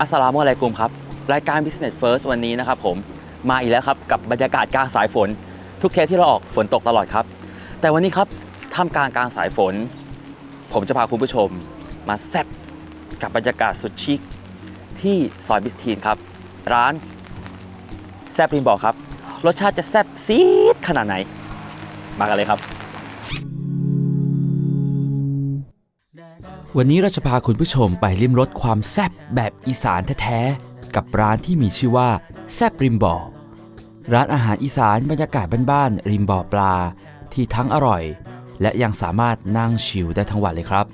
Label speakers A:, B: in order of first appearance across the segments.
A: อัสสลามุอะลัยกุมครับ รายการ Business First วันนี้นะครับผมมาอีกแล้วครับ กับบรรยากาศกลางสายฝน ทุกเทปที่เราออกฝนตกตลอดครับ แต่วันนี้ครับท่ามกลางกลางสายฝน ผมจะพาคุณผู้ชม มาแซ่บกับบรรยากาศสุดชิคที่ซอยบิสทีนครับ ร้านแซ่บริมบอกครับ รสชาติจะแซ่บซีดขนาดไหน มากันเลยครับ วันนี้เราจะพาคุณผู้ชมไปริมรสความแซบแบบอีสานแท้ๆ กับร้านที่มีชื่อว่าแซบริมบ่อ ร้านอาหารอีสานบรรยากาศบ้านๆริมบ่อปลา ที่ทั้งอร่อย และยังสามารถนั่งชิลได้ทั้งวันเลยครับ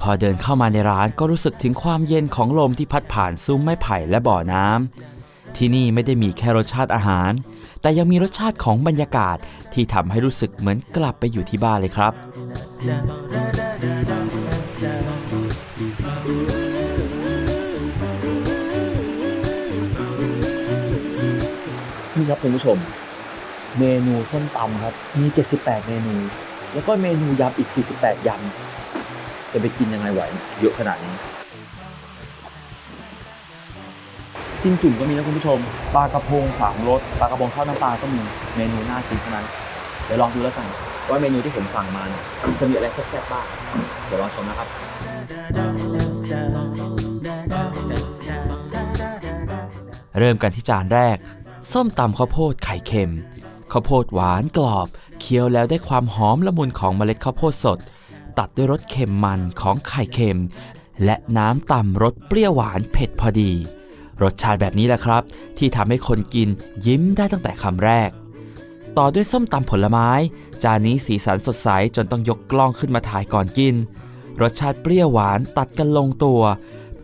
A: พอเดินเข้ามาในร้านก็รู้สึกถึงความเย็นของลมที่พัดผ่านซุ้มไม้ไผ่และบ่อน้ำที่นี่ไม่ได้มีแค่รสชาติอาหาร แต่ยังมีรสชาติของบรรยากาศที่ทำให้รู้สึกเหมือนกลับไปอยู่ที่บ้านเลยครับ นี่ครับคุณผู้ชม เมนูส้มตำครับ มี 78 เมนู แล้วก็เมนูยำอีก 48ยำจะไปกินยังไงไหว เยอะขนาดนี้จิ้มจุ่มก็มีนะคุณผู้ชมปลากระพงสามรสปลากระพงทอดน้ำปลาก็มีเมนูน่ากินเท่านั้นเดี๋ยวลองดูแล้วกัน ว่าเมนูที่ผมสั่งมาเนี่ยจะมีอะไรแซ่บๆบ้างเดี๋ยวลองชมนะครับ เริ่มกันที่จานแรก ส้มตำข้าวโพดไข่เค็มข้าวโพดหวานกรอบ เคี้ยวแล้วได้ความหอมละมุนของเมล็ดข้าวโพดสด ตัดด้วยรสเค็มมันของไข่เค็ม และน้ำตำรสเปรี้ยวหวานเผ็ดพอดี รสชาติแบบนี้แหละครับ ที่ทำให้คนกินยิ้มได้ตั้งแต่คำแรก ต่อด้วยส้มตำผลไม้ จานนี้สีสันสดใสจนต้องยกกล้องขึ้นมาถ่ายก่อนกิน รสชาติเปรี้ยวหวานตัดกันลงตัว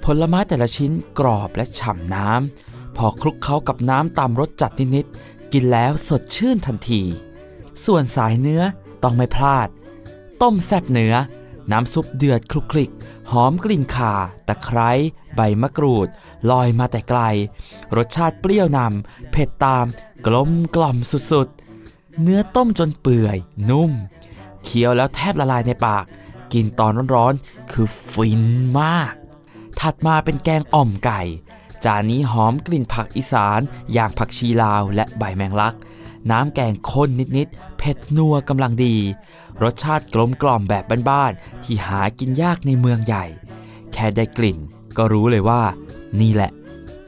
A: ผลไม้แต่ละชิ้นกรอบและฉ่ำน้ำ พอคลุกเคล้ากับน้ำตามรสจัดนิดๆกินแล้วสดชื่นทันที ส่วนสายเนื้อต้องไม่พลาด ต้มแซ่บเนื้อ น้ำซุปเดือดคลุกคลิก หอมกลิ่นข่า ตะไคร้ ใบมะกรูด ลอยมาแต่ไกล รสชาติเปรี้ยวนำเผ็ดตามกลมกล่อมสุดๆ เนื้อต้มจนเปื่อย นุ่ม เคี้ยวแล้วแทบละลายในปาก กินตอนร้อนๆ คือฟินมาก ถัดมาเป็นแกงอ่อมไก่ จานนี้หอมกลิ่นผักอีสาน อย่างผักชีลาวและใบแมงลัก น้ำแกงข้นนิดๆ เผ็ดนัวกำลังดี รสชาติกลมกล่อมแบบบ้านๆ ที่หากินยากในเมืองใหญ่ แค่ได้กลิ่นก็รู้เลยว่า นี่แหละ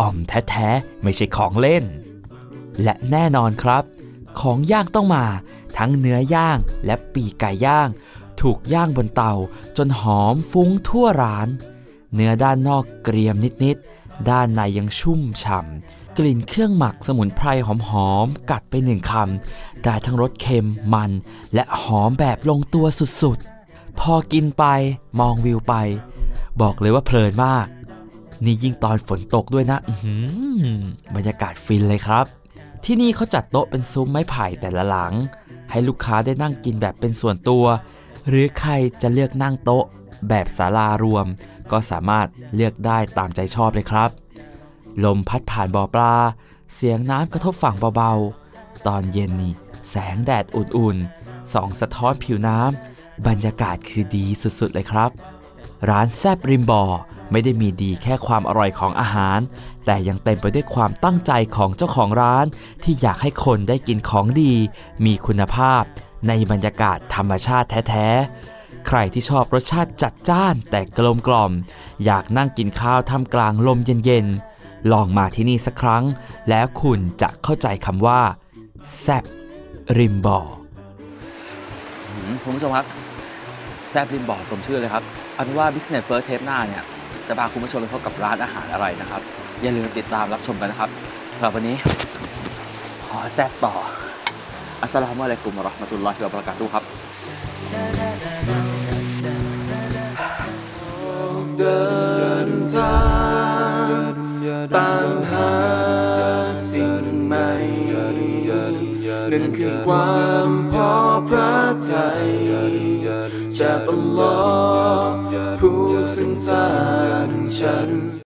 A: อ่อมแท้ๆ ไม่ใช่ของเล่น และแน่นอนครับ ของย่างต้องมา ทั้งเนื้อย่างและปีกไก่ย่าง ถูกย่างบนเตา จนหอมฟุ้งทั่วร้าน เนื้อด้านนอกเกรียมนิดๆ ด้านในยังชุ่มฉ่ำกลิ่นเครื่องหมักสมุนไพรหอมๆ กัดไปหนึ่งคำ ได้ทั้งรสเค็มมัน และหอมแบบลงตัวสุดๆ พอกินไปมองวิวไป บอกเลยว่าเพลินมากนี่ยิ่งตอนฝนตกด้วยนะบรรยากาศฟินเลยครับ ที่นี่เขาจัดโต๊ะเป็นซุ้มไม้ไผ่แต่ละหลัง ให้ลูกค้าได้นั่งกินแบบเป็นส่วนตัว หรือใครจะเลือกนั่งโต๊ะ แบบศาลารวม ก็สามารถเลือกได้ตามใจชอบเลยครับ ลมพัดผ่านบ่อปลา เสียงน้ำกระทบฝั่งเบาๆ ตอนเย็นนี่แสงแดดอุ่นๆส่องสะท้อนผิวน้ำบรรยากาศคือดีสุดๆเลยครับ ร้านแซบริมบ่อไม่ได้มีดีแค่ความอร่อยของอาหาร แต่ยังเต็มไปด้วยความตั้งใจของเจ้าของร้าน ที่อยากให้คนได้กินของดี มีคุณภาพ ในบรรยากาศธรรมชาติแท้ๆ ใครที่ชอบรสชาติจัดจ้านแต่กลมกล่อม อยากนั่งกินข้าวท่ามกลางลมเย็นๆ ลองมาที่นี่สักครั้ง แล้วคุณจะเข้าใจคำว่าแซบริมบ่อคุณผู้ชมครับ แซบริมบ่อสมชื่อเลยครับเอาเป็นว่า Business First เทปหน้าเนี่ย จะพาคุณผู้ชมไปพบกับร้านอาหารอะไรนะครับ อย่าลืมติดตามรับชมกันนะครับสำหรับวันนี้ ขอแซบต่อ อัสสลามุอะลัยกุมวะเราะห์มะตุลลอฮิวะบะเราะกาตุฮ์ครับ
B: เดินทางตามหา นั่นคือความพอพระทัยจากอัลลอฮ์ผู้สงสร้างฉัน